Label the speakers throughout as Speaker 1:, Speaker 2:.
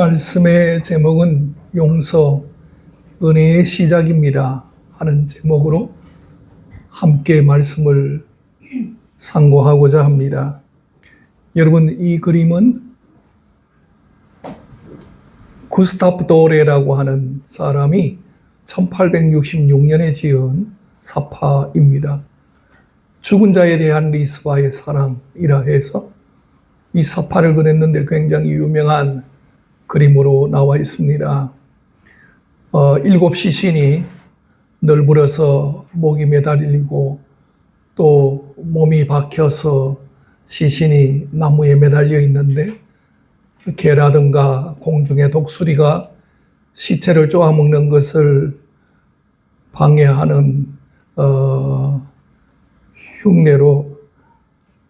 Speaker 1: 말씀의 제목은 용서 은혜의 시작입니다 하는 제목으로 함께 말씀을 상고하고자 합니다. 여러분 이 그림은 구스타프 도레라고 하는 사람이 1866년에 지은 사파입니다. 죽은 자에 대한 리스바의 사랑이라 해서 이 사파를 그렸는데 굉장히 유명한 그림으로 나와 있습니다. 어, 일곱 시신이 널브러서 목이 매달리고 또 몸이 박혀서 시신이 나무에 매달려 있는데 개라든가 공중의 독수리가 시체를 쪼아먹는 것을 방해하는 어, 흉내로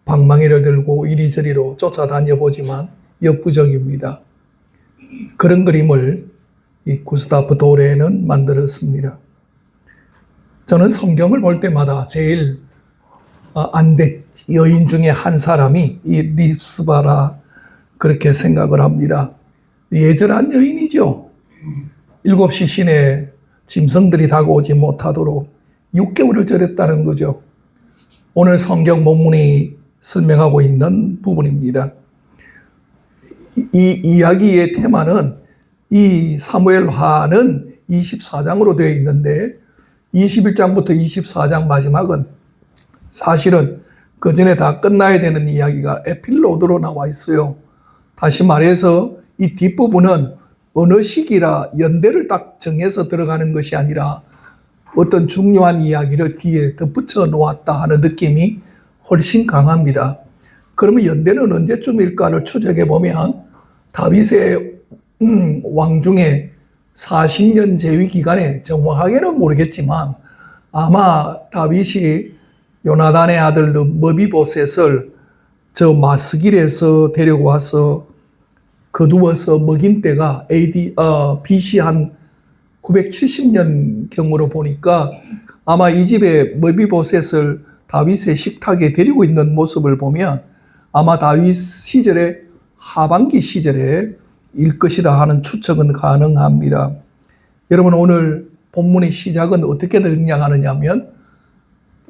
Speaker 1: 방망이를 들고 이리저리로 쫓아다녀 보지만 역부족입니다. 그런 그림을 이 구스타프 도레는 만들었습니다. 저는 성경을 볼 때마다 제일 어, 안대 여인 중에 한 사람이 이 리스바라 그렇게 생각을 합니다. 예절한 여인이죠. 일곱 시신에 짐승들이 다가오지 못하도록 6개월을 절했다는 거죠. 오늘 성경 본문이 설명하고 있는 부분입니다. 이, 이 이야기의 테마는 이 사무엘화는 24장으로 되어 있는데 21장부터 24장 마지막은 사실은 그 전에 다 끝나야 되는 이야기가 에필로드로 나와 있어요. 다시 말해서 이 뒷부분은 어느 시기라 연대를 딱 정해서 들어가는 것이 아니라 어떤 중요한 이야기를 뒤에 덧붙여 놓았다 하는 느낌이 훨씬 강합니다. 그러면 연대는 언제쯤일까를 추적해 보면 다윗의 음, 왕 중에 40년 재위 기간에 정확하게는 모르겠지만 아마 다윗이 요나단의 아들 머비보셋을 저 마스길에서 데리고 와서 거두어서 먹인 때가 AD 어, BC 한 970년 경으로 보니까 아마 이 집에 머비보셋을 다윗의 식탁에 데리고 있는 모습을 보면 아마 다윗 시절의 하반기 시절에 일 것이다 하는 추측은 가능합니다. 여러분 오늘 본문의 시작은 어떻게 등장하느냐면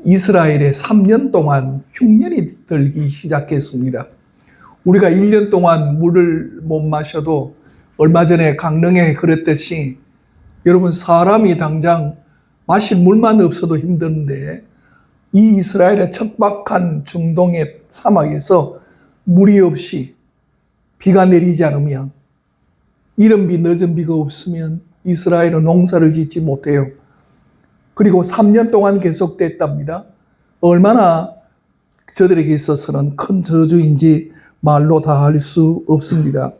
Speaker 1: 이스라엘에 3년 동안 흉년이 들기 시작했습니다. 우리가 1년 동안 물을 못 마셔도 얼마 전에 강릉에 그랬듯이 여러분 사람이 당장 마실 물만 없어도 힘든데 이 이스라엘의 척박한 중동의 사막에서 물이 없이 비가 내리지 않으면 이른 비 늦은 비가 없으면 이스라엘은 농사를 짓지 못해요. 그리고 3년 동안 계속됐답니다. 얼마나 저들에게 있어서는 큰 저주인지 말로 다 할 수 없습니다.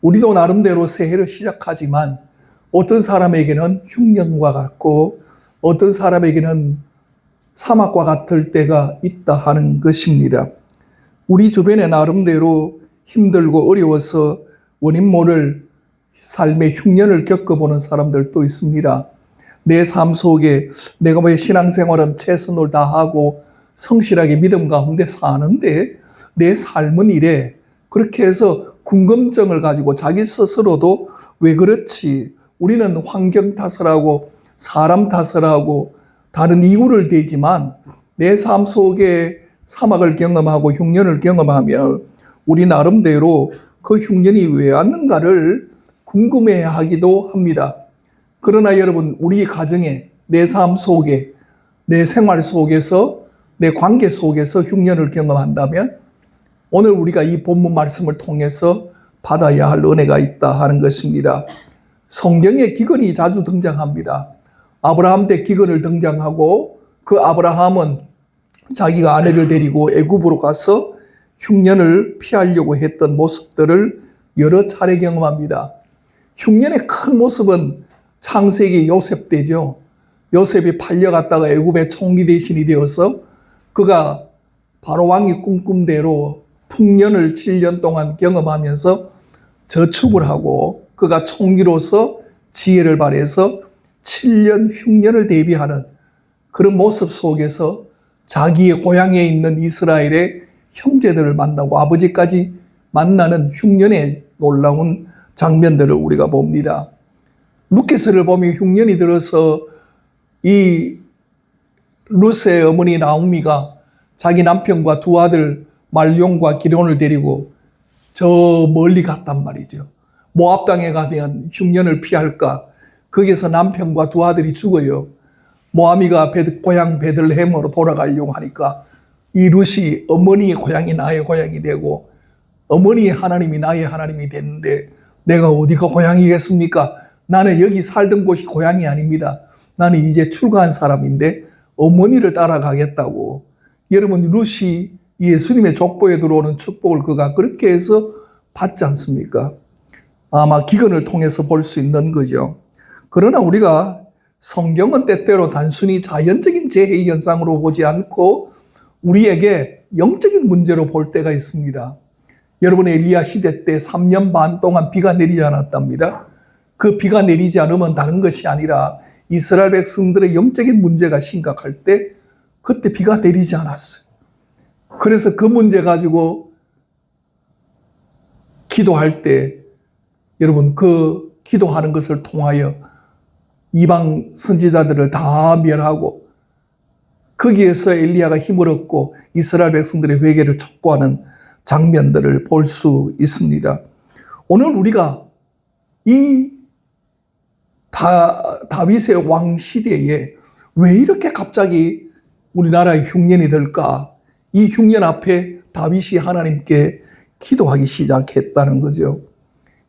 Speaker 1: 우리도 나름대로 새해를 시작하지만 어떤 사람에게는 흉년과 같고 어떤 사람에게는 사막과 같을 때가 있다 하는 것입니다. 우리 주변에 나름대로 힘들고 어려워서 원인 모를 삶의 흉년을 겪어보는 사람들도 있습니다. 내 삶 속에 내가 왜 신앙생활은 최선을 다하고 성실하게 믿음 가운데 사는데 내 삶은 이래. 그렇게 해서 궁금증을 가지고 자기 스스로도 왜 그렇지? 우리는 환경 탓을 하고 사람 탓을 하고 다른 이유를 대지만 내 삶 속에 사막을 경험하고 흉년을 경험하며 우리 나름대로 그 흉년이 왜 왔는가를 궁금해 하기도 합니다. 그러나 여러분, 우리 가정에, 내 삶 속에, 내 생활 속에서, 내 관계 속에서 흉년을 경험한다면 오늘 우리가 이 본문 말씀을 통해서 받아야 할 은혜가 있다 하는 것입니다. 성경에 기근이 자주 등장합니다. 아브라함 때 기근을 등장하고 그 아브라함은 자기가 아내를 데리고 애굽으로 가서 흉년을 피하려고 했던 모습들을 여러 차례 경험합니다. 흉년의 큰 모습은 창세기 요셉 때죠. 요셉이 팔려갔다가 애굽의 총리 대신이 되어서 그가 바로 왕이 꿈꿈대로 풍년을 7년 동안 경험하면서 저축을 하고 그가 총리로서 지혜를 발해서 7년 흉년을 대비하는 그런 모습 속에서 자기의 고향에 있는 이스라엘의 형제들을 만나고 아버지까지 만나는 흉년의 놀라운 장면들을 우리가 봅니다. 루키스를 보면 흉년이 들어서 이 루스의 어머니 나오미가 자기 남편과 두 아들 말룡과 기론을 데리고 저 멀리 갔단 말이죠. 모압 땅에 가면 흉년을 피할까? 거기서 남편과 두 아들이 죽어요. 모아미가 베드- 고향 베들레헴으로 돌아가려고 하니까 이 룻이 어머니의 고향이 나의 고향이 되고 어머니의 하나님이 나의 하나님이 됐는데 내가 어디가 고향이겠습니까? 나는 여기 살던 곳이 고향이 아닙니다. 나는 이제 출가한 사람인데 어머니를 따라가겠다고. 여러분 룻이 예수님의 족보에 들어오는 축복을 그가 그렇게 해서 받지 않습니까? 아마 기근을 통해서 볼 수 있는 거죠. 그러나 우리가 성경은 때때로 단순히 자연적인 재해 현상으로 보지 않고 우리에게 영적인 문제로 볼 때가 있습니다. 여러분의 엘리야 시대 때 3년 반 동안 비가 내리지 않았답니다. 그 비가 내리지 않으면 다른 것이 아니라 이스라엘 백성들의 영적인 문제가 심각할 때 그때 비가 내리지 않았어요. 그래서 그 문제 가지고 기도할 때 여러분 그 기도하는 것을 통하여 이방 선지자들을 다 멸하고 거기에서 엘리야가 힘을 얻고 이스라엘 백성들의 회개를 촉구하는 장면들을 볼 수 있습니다. 오늘 우리가 이 다, 다윗의 왕 시대에 왜 이렇게 갑자기 우리나라에 흉년이 들까? 이 흉년 앞에 다윗이 하나님께 기도하기 시작했다는 거죠.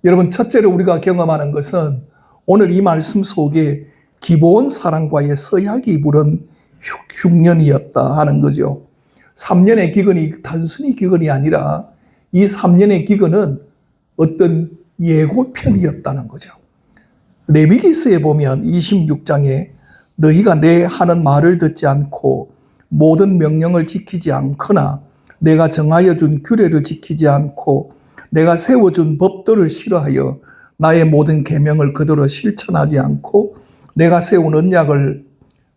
Speaker 1: 여러분, 첫째로 우리가 경험하는 것은 오늘 이 말씀 속에 기본 사랑과의 서약이 부른 흉- 흉년이었다 하는 거죠. 3년의 기근이 단순히 기근이 아니라 이 3년의 기근은 어떤 예고편이었다는 거죠. 레위기스에 보면 26장에 너희가 내 하는 말을 듣지 않고 모든 명령을 지키지 않거나 내가 정하여 준 규례를 지키지 않고 내가 세워준 법도를 싫어하여 나의 모든 계명을 그대로 실천하지 않고 내가 세운 언약을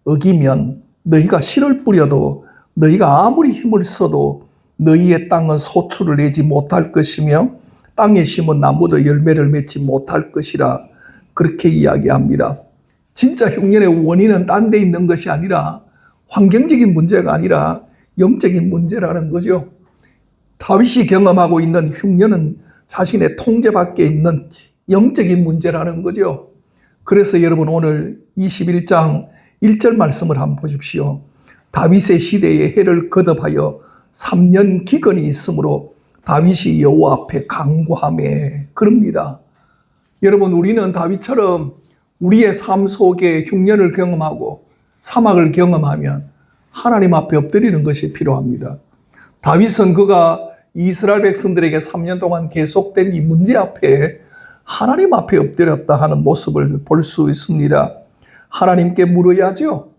Speaker 1: 어기면 너희가 씨를 뿌려도 너희가 아무리 힘을 써도 너희의 땅은 소출을 내지 못할 것이며 땅에 심은 나무도 열매를 맺지 못할 것이라 그렇게 이야기합니다. 진짜 흉년의 원인은 딴 데 있는 것이 아니라 환경적인 문제가 아니라 영적인 문제라는 거죠. 다윗이 경험하고 있는 흉년은 자신의 통제 밖에 있는 영적인 문제라는 거죠. 그래서 여러분 오늘 21장 1절 말씀을 한번 보십시오. 다윗의 시대에 해를 거듭하여 3년 기근이 있으므로 다윗이 여호와 앞에 강구함에 그럽니다. 여러분 우리는 다윗처럼 우리의 삶 속에 흉년을 경험하고 사막을 경험하면 하나님 앞에 엎드리는 것이 필요합니다. 다윗은 그가 이스라엘 백성들에게 3년 동안 계속된 이 문제 앞에 하나님 앞에 엎드렸다 하는 모습을 볼 수 있습니다. 하나님께 물어야죠.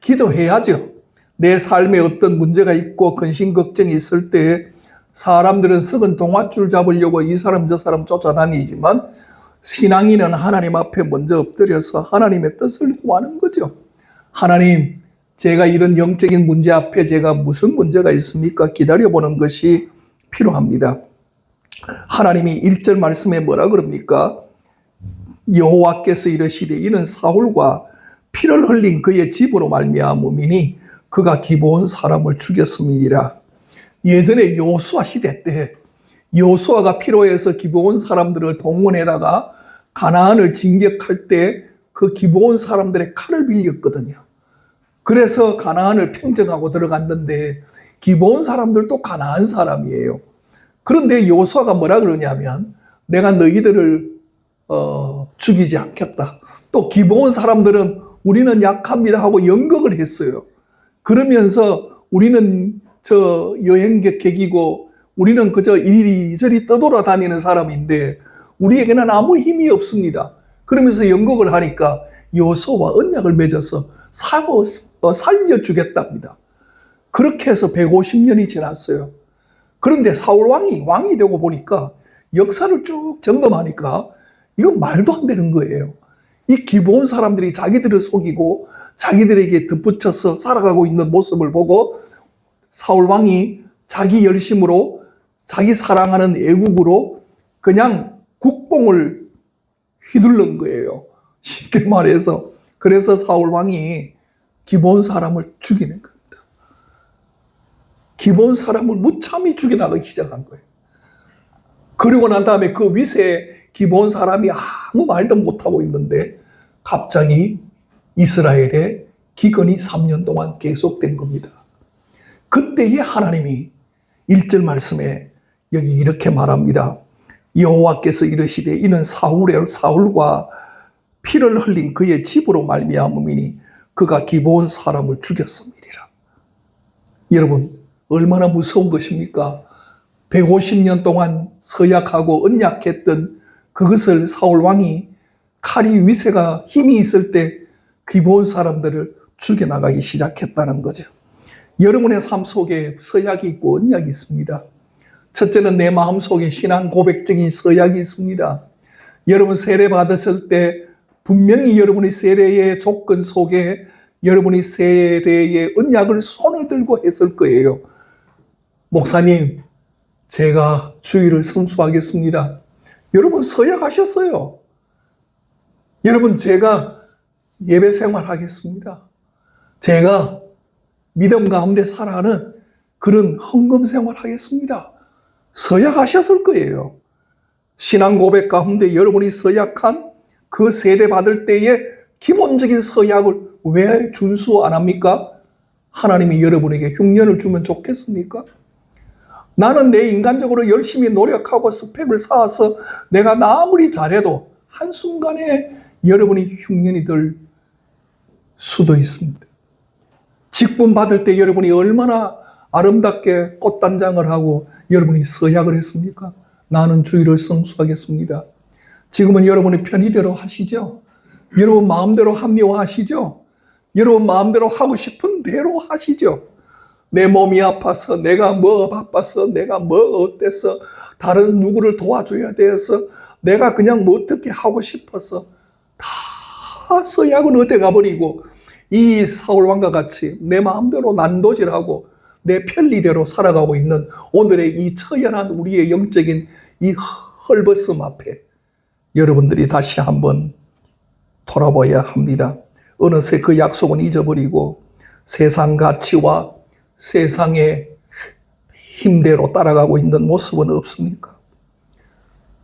Speaker 1: 기도해야죠. 내 삶에 어떤 문제가 있고 근심 걱정이 있을 때 사람들은 썩은 동화줄 잡으려고 이 사람 저 사람 쫓아다니지만 신앙인은 하나님 앞에 먼저 엎드려서 하나님의 뜻을 구하는 거죠. 하나님, 제가 이런 영적인 문제 앞에 제가 무슨 문제가 있습니까? 기다려보는 것이 필요합니다. 하나님이 1절 말씀에 뭐라 그럽니까? 여호와께서 이르시되 이는 사울과 피를 흘린 그의 집으로 말미암음이니 그가 기본 사람을 죽였음이니라. 예전에 요수아 시대 때 요수아가 필요해서 기브온 사람들을 동원해다가 가나안을 진격할 때 그 기브온 사람들의 칼을 빌렸거든요. 그래서 가나안을 평정하고 들어갔는데 기브온 사람들도 가나안 사람이에요. 그런데 요수아가 뭐라 그러냐면 내가 너희들을 어, 죽이지 않겠다. 또 기브온 사람들은 우리는 약합니다 하고 연극을 했어요. 그러면서 우리는 저 여행객이고 우리는 그저 이리저리 떠돌아다니는 사람인데 우리에게는 아무 힘이 없습니다. 그러면서 연극을 하니까 요소와 언약을 맺어서 사고 어, 살려주겠답니다. 그렇게 해서 150년이 지났어요. 그런데 사울 왕이 왕이 되고 보니까 역사를 쭉 점검하니까 이건 말도 안 되는 거예요. 이 기본 사람들이 자기들을 속이고 자기들에게 덧붙여서 살아가고 있는 모습을 보고 사울 왕이 자기 열심으로 자기 사랑하는 애국으로 그냥 국뽕을 휘둘른 거예요. 쉽게 말해서. 그래서 사울 왕이 기본 사람을 죽이는 겁니다. 기본 사람을 무참히 죽여나가기 시작한 거예요. 그리고 난 다음에 그 위세에 기본 사람이 아무 말도 못하고 있는데 갑자기 이스라엘의 기근이 3년 동안 계속된 겁니다. 그때에 하나님이 1절 말씀에 여기 이렇게 말합니다. 여호와께서 이르시되 이는 사울의 사울과 피를 흘린 그의 집으로 말미암음이니 그가 기본 사람을 죽였음이리라. 여러분 얼마나 무서운 것입니까? 150년 동안 서약하고 언약했던 그것을 사울 왕이 칼이 위세가 힘이 있을 때 기본 사람들을 죽여 나가기 시작했다는 거죠. 여러분의 삶 속에 서약이 있고 언약이 있습니다. 첫째는 내 마음 속에 신앙 고백적인 서약이 있습니다. 여러분 세례 받으실 때 분명히 여러분의 세례의 조건 속에 여러분이 세례의 언약을 손을 들고 했을 거예요. 목사님, 제가 주의를 성수하겠습니다. 여러분 서약하셨어요. 여러분 제가 예배 생활하겠습니다. 제가 믿음 가운데 살아가는 그런 헌금 생활하겠습니다. 서약하셨을 거예요. 신앙 고백 가운데 여러분이 서약한 그 세례 받을 때의 기본적인 서약을 왜 준수 안 합니까? 하나님이 여러분에게 흉년을 주면 좋겠습니까? 나는 내 인간적으로 열심히 노력하고 스펙을 쌓아서 내가 아무리 잘해도 한순간에 여러분이 흉년이 될 수도 있습니다. 직분 받을 때 여러분이 얼마나 아름답게 꽃단장을 하고 여러분이 서약을 했습니까? 나는 주의를 성수하겠습니다. 지금은 여러분의 편의대로 하시죠? 여러분 마음대로 합리화하시죠? 여러분 마음대로 하고 싶은 대로 하시죠? 내 몸이 아파서, 내가 뭐가 바빠서, 내가 뭐가 어때서, 다른 누구를 도와줘야 돼서, 내가 그냥 뭐 어떻게 하고 싶어서, 다 서약은 어디 가버리고, 이 사울 왕과 같이 내 마음대로 난도질하고, 내 편리대로 살아가고 있는 오늘의 이 처연한 우리의 영적인 이 헐벗음 앞에 여러분들이 다시 한번 돌아봐야 합니다. 어느새 그 약속은 잊어버리고 세상 가치와 세상의 힘대로 따라가고 있는 모습은 없습니까?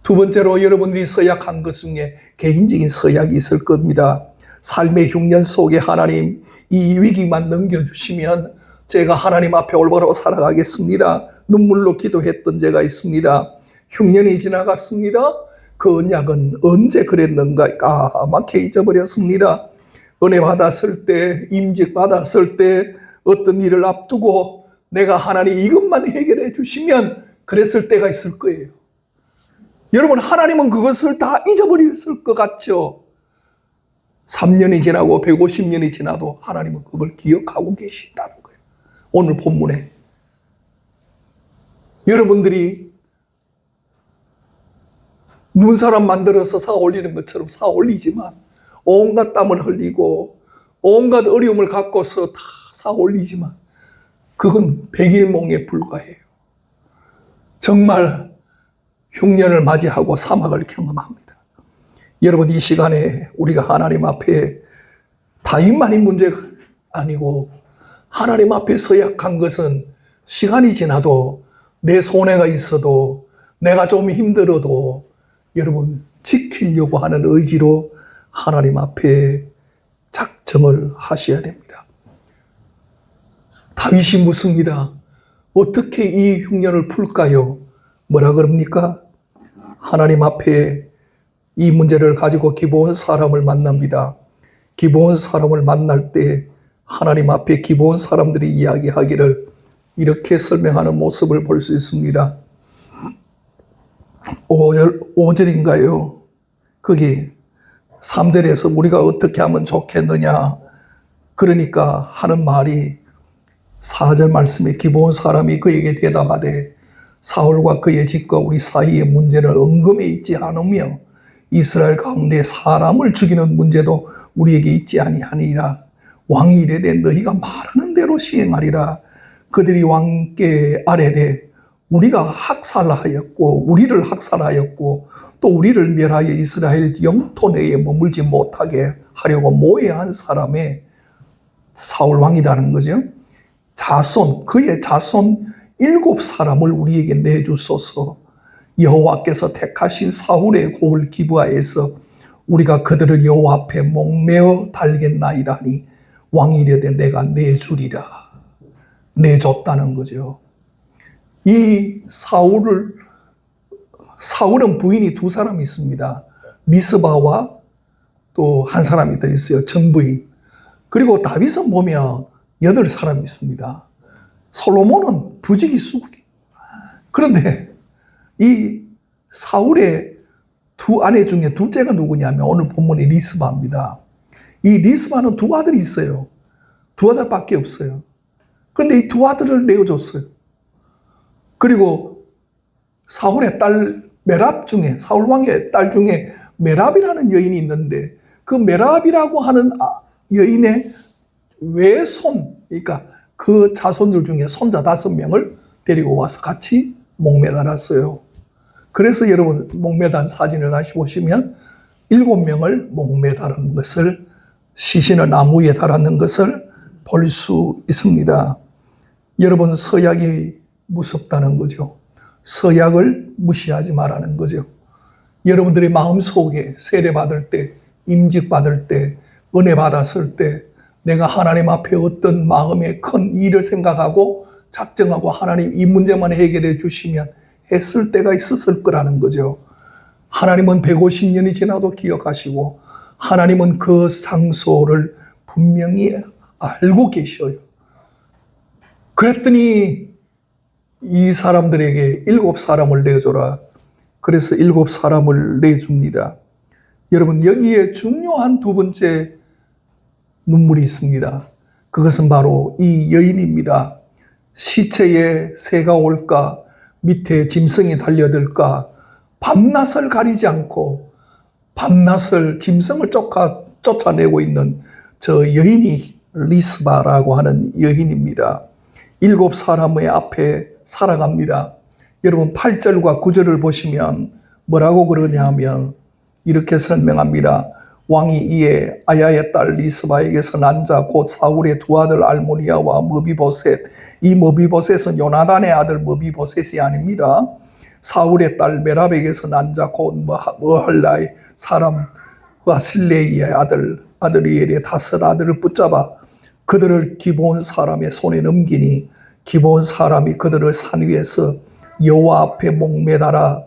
Speaker 1: 두 번째로 여러분들이 서약한 것 중에 개인적인 서약이 있을 겁니다. 삶의 흉년 속에 하나님 이 위기만 넘겨주시면 제가 하나님 앞에 올바로 살아가겠습니다. 눈물로 기도했던 제가 있습니다. 흉년이 지나갔습니다. 그 언약은 언제 그랬는가 까맣게 잊어버렸습니다. 은혜 받았을 때, 임직 받았을 때, 어떤 일을 앞두고 내가 하나님 이것만 해결해 주시면 그랬을 때가 있을 거예요. 여러분, 하나님은 그것을 다 잊어버렸을 것 같죠? 3년이 지나고 150년이 지나도 하나님은 그걸 기억하고 계신다는 거예요. 오늘 본문에. 여러분들이 눈사람 만들어서 사 올리는 것처럼 사 올리지만 온갖 땀을 흘리고 온갖 어려움을 갖고서 다 사 올리지만 그건 백일몽에 불과해요. 정말 흉년을 맞이하고 사막을 경험합니다. 여러분 이 시간에 우리가 하나님 앞에 다인만이 문제가 아니고 하나님 앞에 서약한 것은 시간이 지나도 내 손해가 있어도 내가 좀 힘들어도 여러분 지키려고 하는 의지로 하나님 앞에 작정을 하셔야 됩니다. 다윗이 묻습니다. 어떻게 이 흉년을 풀까요? 뭐라 그럽니까? 하나님 앞에 이 문제를 가지고 기본 사람을 만납니다. 기본 사람을 만날 때 하나님 앞에 기본 사람들이 이야기하기를 이렇게 설명하는 모습을 볼 수 있습니다. 5절, 5절인가요? 거기 3절에서 우리가 어떻게 하면 좋겠느냐. 그러니까 하는 말이 4절 말씀에 기본 사람이 그에게 대답하되 사울과 그의 집과 우리 사이의 문제는 은금에 있지 않으며 이스라엘 가운데 사람을 죽이는 문제도 우리에게 있지 아니하니라. 왕이 이르되 너희가 말하는 대로 시행하리라. 그들이 왕께 아뢰되 우리가 학살하였고 우리를 학살하였고 또 우리를 멸하여 이스라엘 영토 내에 머물지 못하게 하려고 모해한 사람의 사울 왕이라는 거죠. 자손 그의 자손 일곱 사람을 우리에게 내주소서. 여호와께서 택하신 사울의 고을 기부하에서 우리가 그들을 여호와 앞에 목매어 달겠나이다니 왕이 이르되 내가 내주리라 내줬다는 거죠. 이 사울을 사울은 부인이 두 사람 있습니다. 미스바와 또 한 사람이 더 있어요. 정부인. 그리고 다윗은 보면 여덟 사람이 있습니다. 솔로몬은 부지기 수국이. 그런데 이 사울의 두 아내 중에 둘째가 누구냐면 오늘 본문의 리스바입니다. 이 리스바는 두 아들이 있어요. 두 아들밖에 없어요. 그런데 이 두 아들을 내어줬어요. 그리고 사울의 딸 메랍 중에 사울 왕의 딸 중에 메랍이라는 여인이 있는데 그 메랍이라고 하는 아- 여인의 외손 그러니까 그 자손들 중에 손자 다섯 명을 데리고 와서 같이 목매달았어요. 그래서 여러분 목매단 사진을 다시 보시면 일곱 명을 목매달은 것을 시신을 나무에 달았는 것을 볼 수 있습니다. 여러분 서약이 무섭다는 거죠. 서약을 무시하지 말라는 거죠. 여러분들의 마음 속에 세례 받을 때, 임직 받을 때, 은혜 받았을 때, 내가 하나님 앞에 어떤 마음의 큰 일을 생각하고 작정하고 하나님 이 문제만 해결해 주시면 했을 때가 있었을 거라는 거죠. 하나님은 150년이 지나도 기억하시고 하나님은 그 상소를 분명히 알고 계셔요. 그랬더니 이 사람들에게 일곱 사람을 내줘라. 그래서 일곱 사람을 내줍니다. 여러분, 여기에 중요한 두 번째 눈물이 있습니다. 그것은 바로 이 여인입니다. 시체에 새가 올까, 밑에 짐승이 달려들까, 밤낮을 가리지 않고 밤낮을 짐승을 쫓아, 쫓아내고 있는 저 여인이 리스바라고 하는 여인입니다. 일곱 사람의 앞에 살아갑니다. 여러분 8절과 9절을 보시면 뭐라고 그러냐 하면 이렇게 설명합니다. 왕이 이에 아야의 딸 리스바에게서 난 자 곧 사울의 두 아들 알모니아와 머비보셋 이 머비보셋은 요나단의 아들 머비보셋이 아닙니다. 사울의 딸 메랍에게서 난 자 곧 머할라의 사람과 실레이의 아들 아들이엘의 다섯 아들을 붙잡아 그들을 기본 사람의 손에 넘기니 기본 사람이 그들을 산 위에서 여호와 앞에 목매달아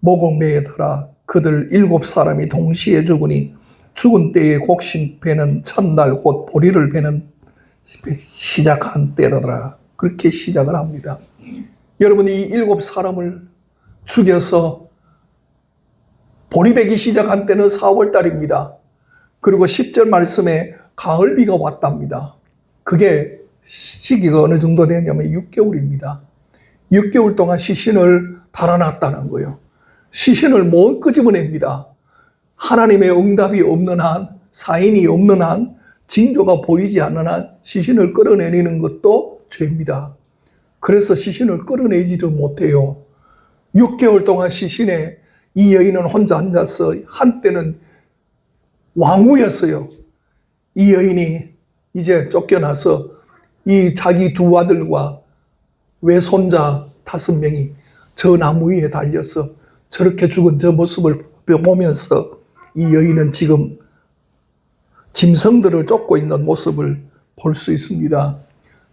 Speaker 1: 목을 매달아 그들 일곱 사람이 동시에 죽으니 죽은 때에 곡식 베는 첫날 곧 보리를 베는 시작한 때라더라 그렇게 시작을 합니다. 여러분 이 일곱 사람을 죽여서 보리 베기 시작한 때는 4월 달입니다. 그리고 10절 말씀에 가을비가 왔답니다. 그게 시기가 어느 정도 되냐면 6개월입니다. 6개월 동안 시신을 달아놨다는 거예요. 시신을 못 끄집어냅니다. 하나님의 응답이 없는 한, 사인이 없는 한, 징조가 보이지 않는 한 시신을 끌어내리는 것도 죄입니다. 그래서 시신을 끌어내지도 못해요. 6개월 동안 시신에 이 여인은 혼자 앉아서 한때는 왕후였어요. 이 여인이 이제 쫓겨나서 이 자기 두 아들과 외손자 다섯 명이 저 나무 위에 달려서 저렇게 죽은 저 모습을 보면서 이 여인은 지금 짐승들을 쫓고 있는 모습을 볼 수 있습니다.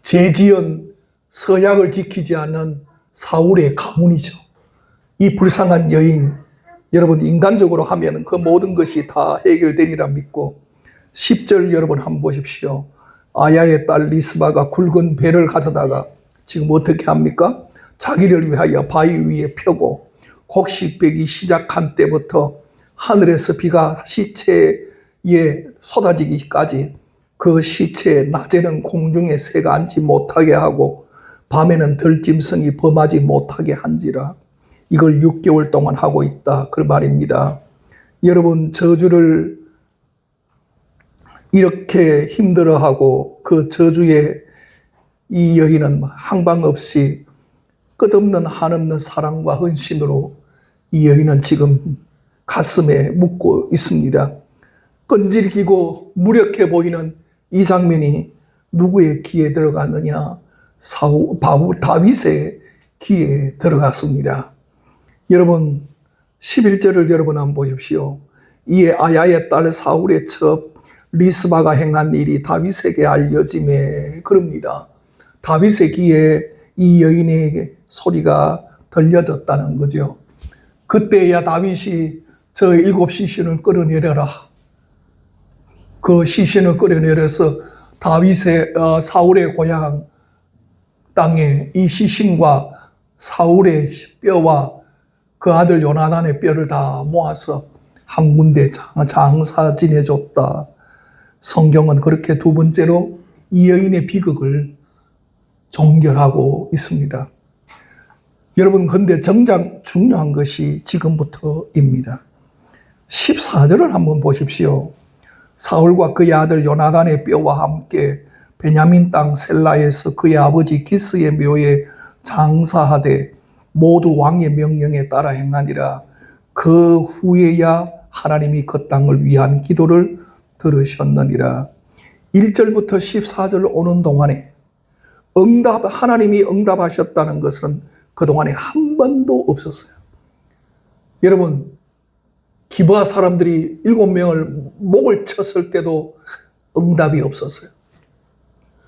Speaker 1: 제지연 서약을 지키지 않은 사울의 가문이죠. 이 불쌍한 여인, 여러분 인간적으로 하면 그 모든 것이 다 해결되리라 믿고 10절 여러분 한번 보십시오. 아야의 딸 리스바가 굵은 배를 가져다가 지금 어떻게 합니까? 자기를 위하여 바위 위에 펴고 곡식 베기 시작한 때부터 하늘에서 비가 시체에 쏟아지기까지 그 시체에 낮에는 공중에 새가 앉지 못하게 하고 밤에는 들짐승이 범하지 못하게 한지라 이걸 6개월 동안 하고 있다 그 말입니다. 여러분 저주를 이렇게 힘들어하고 그 저주에 이 여인은 항방 없이 끝없는 한없는 사랑과 헌신으로 이 여인은 지금 가슴에 묻고 있습니다. 끈질기고 무력해 보이는 이 장면이 누구의 귀에 들어갔느냐? 사우, 바우 다윗의 귀에 들어갔습니다. 여러분, 11절을 여러분 한번 보십시오. 이에 아야의 딸 사울의 첩 리스바가 행한 일이 다윗에게 알려짐에 그럽니다. 다윗의 귀에 이 여인의 소리가 들려졌다는 거죠. 그때야 다윗이 저 일곱 시신을 끌어내려라. 그 시신을 끌어내려서 다윗의 어, 사울의 고향 땅에 이 시신과 사울의 뼈와 그 아들 요나단의 뼈를 다 모아서 한 군데 장- 장사 지내줬다. 성경은 그렇게 두 번째로 이 여인의 비극을 종결하고 있습니다. 여러분, 근데 정작 중요한 것이 지금부터입니다. 14절을 한번 보십시오. 사울과 그의 아들 요나단의 뼈와 함께 베냐민 땅 셀라에서 그의 아버지 기스의 묘에 장사하되 모두 왕의 명령에 따라 행하니라. 그 후에야 하나님이 그 땅을 위한 기도를 들으셨느니라. 1절부터 14절 오는 동안에 응답, 하나님이 응답하셨다는 것은 그동안에 한 번도 없었어요. 여러분, 기부하 사람들이 일곱 명을 목을 쳤을 때도 응답이 없었어요.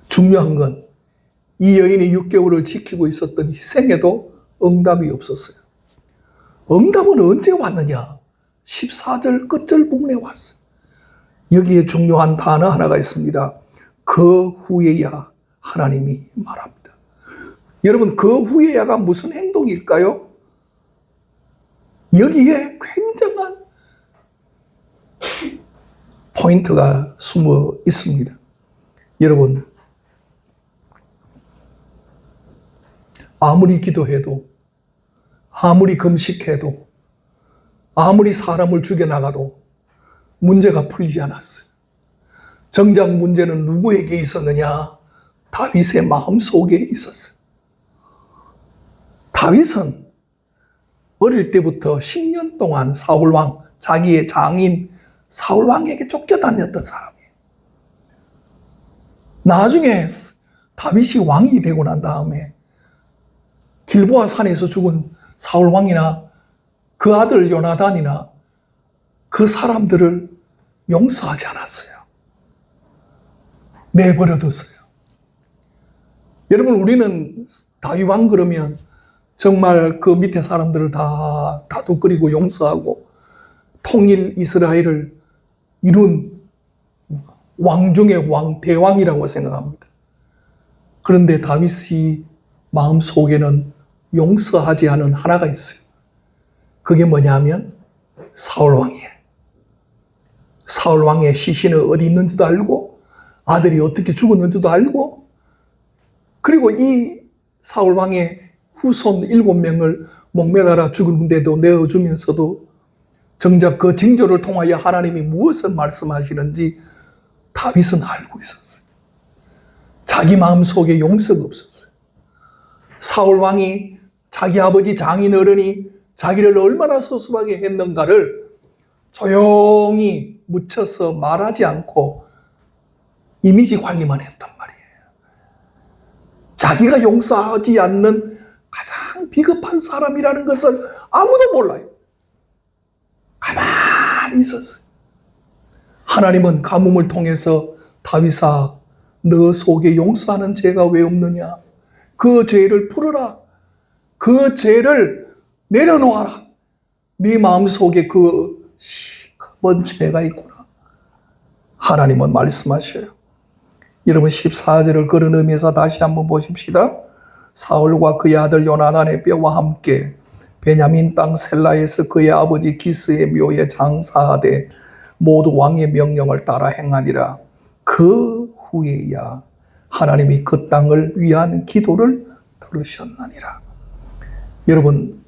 Speaker 1: 중요한 건 이 여인이 6개월을 지키고 있었던 희생에도 응답이 없었어요. 응답은 언제 왔느냐? 14절 끝절 부분에 왔어요. 여기에 중요한 단어 하나가 있습니다. 그 후에야 하나님이 말합니다. 여러분, 그 후에야가 무슨 행동일까요? 여기에 굉장한 포인트가 숨어 있습니다. 여러분, 아무리 기도해도, 아무리 금식해도, 아무리 사람을 죽여나가도 문제가 풀리지 않았어요. 정작 문제는 누구에게 있었느냐? 다윗의 마음 속에 있었어요. 다윗은 어릴 때부터 10년 동안 사울왕, 자기의 장인 사울 왕에게 쫓겨다녔던 사람이에요. 나중에 다윗이 왕이 되고 난 다음에 길보아 산에서 죽은 사울 왕이나 그 아들 요나단이나 그 사람들을 용서하지 않았어요. 내버려뒀어요. 여러분, 우리는 다윗왕 그러면 정말 그 밑에 사람들을 다 다독거리고 용서하고 통일 이스라엘을 이룬 왕 중의 왕, 대왕이라고 생각합니다. 그런데 다윗이 마음 속에는 용서하지 않은 하나가 있어요. 그게 뭐냐면 사울왕이에요. 사울왕의 시신은 어디 있는지도 알고 아들이 어떻게 죽었는지도 알고 그리고 이 사울왕의 후손 일곱 명을 목매달아 죽은데도 내어주면서도 정작 그 징조를 통하여 하나님이 무엇을 말씀하시는지 다윗은 알고 있었어요. 자기 마음 속에 용서가 없었어요. 사울 왕이 자기 아버지 장인 어른이 자기를 얼마나 소심하게 했는가를 조용히 묻혀서 말하지 않고 이미지 관리만 했단 말이에요. 자기가 용서하지 않는 가장 비겁한 사람이라는 것을 아무도 몰라요. 있었어요. 하나님은 가뭄을 통해서 다윗아 너 속에 용서하는 죄가 왜 없느냐? 그 죄를 풀어라. 그 죄를 내려놓아라. 네 마음속에 그 시커먼 죄가 있구나. 하나님은 말씀하셔요. 여러분 14절을 그런 의미에서 다시 한번 보십시다. 사울과 그의 아들 요나단의 뼈와 함께 베냐민 땅 셀라에서 그의 아버지 기스의 묘에 장사하되 모두 왕의 명령을 따라 행하니라. 그 후에야 하나님이 그 땅을 위한 기도를 들으셨느니라. 여러분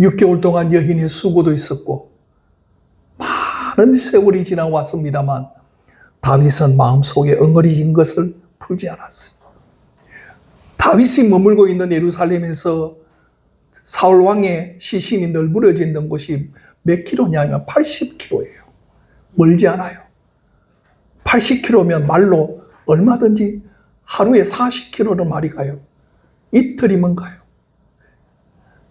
Speaker 1: 6개월 동안 여인의 수고도 있었고 많은 세월이 지나왔습니다만 다윗은 마음속에 엉어리진 것을 풀지 않았어요. 다윗이 머물고 있는 예루살렘에서 사울 왕의 시신이 널브러져 있는 곳이 몇 킬로냐면 80킬로예요. 멀지 않아요. 80킬로면 말로 얼마든지 하루에 40킬로는 말이 가요. 이틀이면 가요.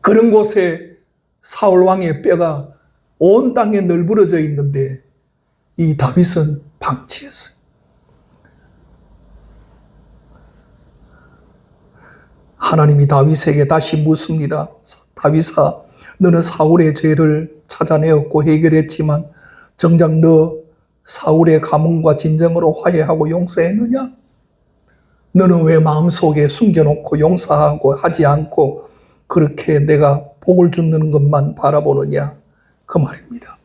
Speaker 1: 그런 곳에 사울 왕의 뼈가 온 땅에 널브러져 있는데 이 다윗은 방치했어요. 하나님이 다윗에게 다시 묻습니다. 다윗아, 너는 사울의 죄를 찾아내었고 해결했지만 정작 너 사울의 가문과 진정으로 화해하고 용서했느냐? 너는 왜 마음속에 숨겨놓고 용서하고 하지 않고 그렇게 내가 복을 주는 것만 바라보느냐? 그 말입니다.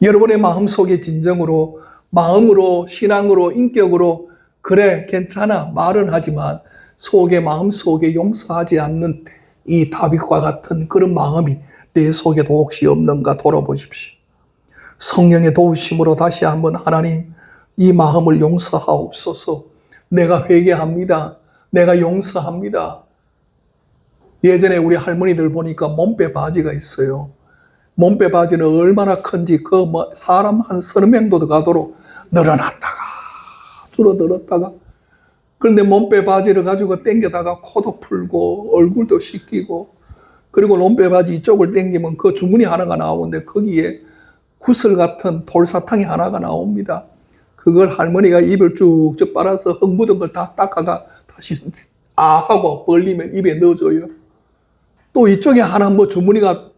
Speaker 1: 여러분의 마음속에 진정으로 마음으로 신앙으로 인격으로 그래 괜찮아 말은 하지만 속에 마음 속에 용서하지 않는 이 다윗과 같은 그런 마음이 내 속에도 혹시 없는가 돌아보십시오. 성령의 도우심으로 다시 한번 하나님 이 마음을 용서하옵소서. 내가 회개합니다. 내가 용서합니다. 예전에 우리 할머니들 보니까 몸빼 바지가 있어요. 몸빼 바지는 얼마나 큰지 그 뭐 사람 한 서너 명도 가도록 늘어났다가 줄어들었다가 그런데 몸빼 바지를 가지고 당겨다가 코도 풀고 얼굴도 씻기고 그리고 몸빼 바지 이쪽을 당기면 그 주머니 하나가 나오는데 거기에 구슬 같은 돌사탕이 하나가 나옵니다. 그걸 할머니가 입을 쭉쭉 빨아서 흙 묻은 걸 다 닦아가 다시 아 하고 벌리면 입에 넣어줘요. 또 이쪽에 하나 뭐 주머니가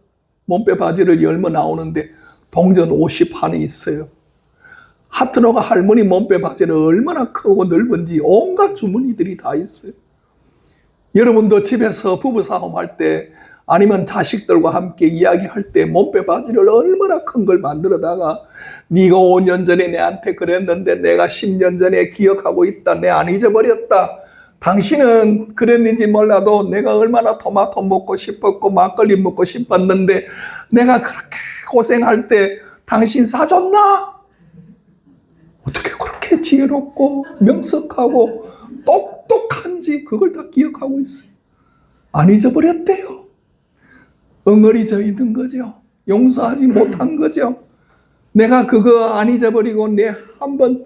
Speaker 1: 몸빼 바지를 열면 나오는데 동전 50판이 있어요. 하트너가 할머니 몸빼 바지는 얼마나 크고 넓은지 온갖 주머니들이 다 있어요. 여러분도 집에서 부부싸움 할 때 아니면 자식들과 함께 이야기할 때 몸빼 바지를 얼마나 큰 걸 만들어다가 네가 5년 전에 내한테 그랬는데 내가 10년 전에 기억하고 있다. 내 안 잊어버렸다. 당신은 그랬는지 몰라도 내가 얼마나 토마토 먹고 싶었고 막걸리 먹고 싶었는데 내가 그렇게 고생할 때 당신 사줬나? 어떻게 그렇게 지혜롭고 명석하고 똑똑한지 그걸 다 기억하고 있어요. 안 잊어버렸대요. 엉어리져 있는 거죠. 용서하지 못한 거죠. 내가 그거 안 잊어버리고 내 한번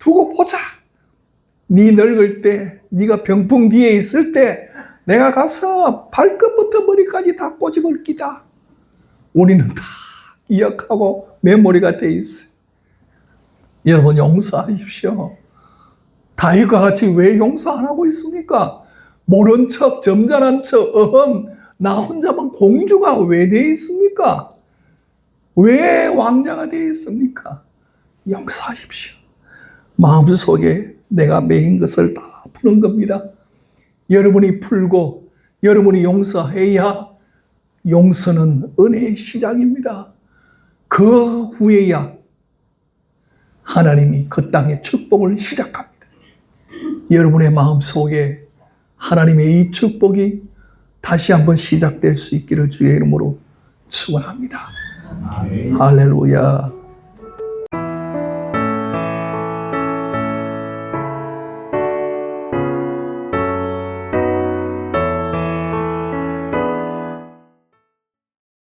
Speaker 1: 두고 보자. 네 늙을 때, 네가 병풍 뒤에 있을 때 내가 가서 발끝부터 머리까지 다 꼬집을 끼다. 우리는 다 기억하고 메모리가 돼 있어요. 여러분 용서하십시오. 다윗과 같이 왜 용서 안 하고 있습니까? 모른 척, 점잖은 척, 어흥, 나 혼자만 공주가 왜 돼 있습니까? 왜 왕자가 돼 있습니까? 용서하십시오. 마음속에 내가 매인 것을 다 푸는 겁니다. 여러분이 풀고 여러분이 용서해야 용서는 은혜의 시작입니다. 그 후에야 하나님이 그 땅의 축복을 시작합니다. 여러분의 마음 속에 하나님의 이 축복이 다시 한번 시작될 수 있기를 주의 이름으로 축원합니다. 할렐루야.